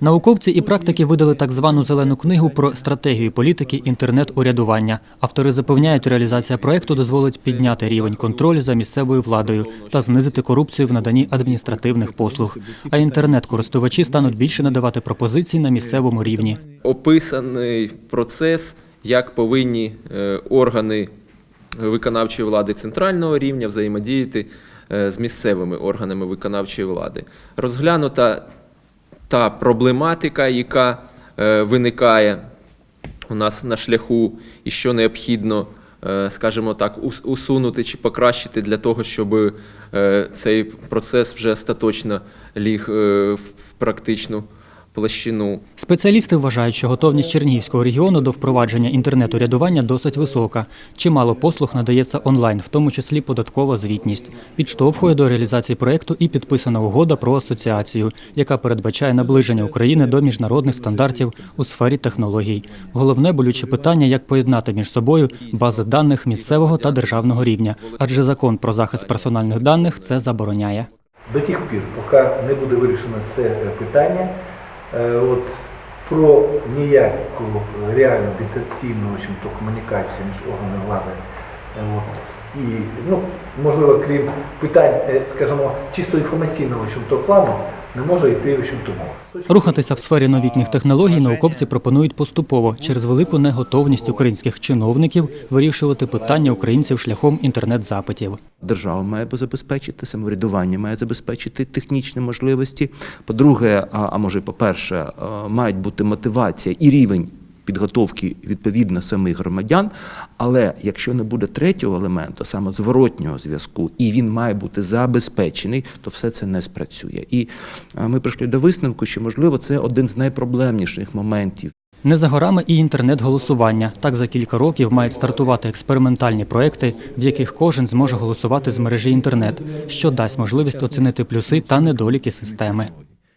Науковці і практики видали так звану зелену книгу про стратегію політики інтернет-урядування. Автори запевняють, реалізація проекту дозволить підняти рівень контролю за місцевою владою та знизити корупцію в наданні адміністративних послуг. А інтернет-користувачі стануть більше надавати пропозицій на місцевому рівні. описаний процес, як повинні е, органи виконавчої влади центрального рівня взаємодіяти е, з місцевими органами виконавчої влади. Розглянута та проблематика, яка е, виникає у нас на шляху, і що необхідно, е, скажімо так, усунути чи покращити для того, щоб е, цей процес вже остаточно ліг в практичну площину. Спеціалісти вважають, що готовність Чернігівського регіону до впровадження інтернет-урядування досить висока. Чимало послуг надається онлайн, в тому числі податкова звітність. Підштовхує до реалізації проекту і підписана угода про асоціацію, яка передбачає наближення України до міжнародних стандартів у сфері технологій. Головне болюче питання, як поєднати між собою бази даних місцевого та державного рівня, адже закон про захист персональних даних це забороняє. До тих пір, поки не буде вирішено це питання, от, про ніяку реальну дистанційну комунікацію між органами влади. І, ну, можливо, крім питань, е, скажімо, чисто інформаційного в общем-то, плану, не може йти в общем-то, мова. Рухатися в сфері новітніх технологій науковці пропонують поступово через велику неготовність українських чиновників вирішувати питання українців шляхом інтернет-запитів. Держава має забезпечити самоврядування, має забезпечити технічні можливості. По-друге, а, а може, й по-перше, мають бути мотивація і рівень підготовки відповідно самих громадян. Але якщо не буде третього елементу, саме зворотнього зв'язку, і він має бути забезпечений, то все це не спрацює. І ми прийшли до висновку, що можливо це один з найпроблемніших моментів. Не за горами і інтернет-голосування. Так за кілька років мають стартувати експериментальні проекти, в яких кожен зможе голосувати з мережі інтернет, що дасть можливість оцінити плюси та недоліки системи.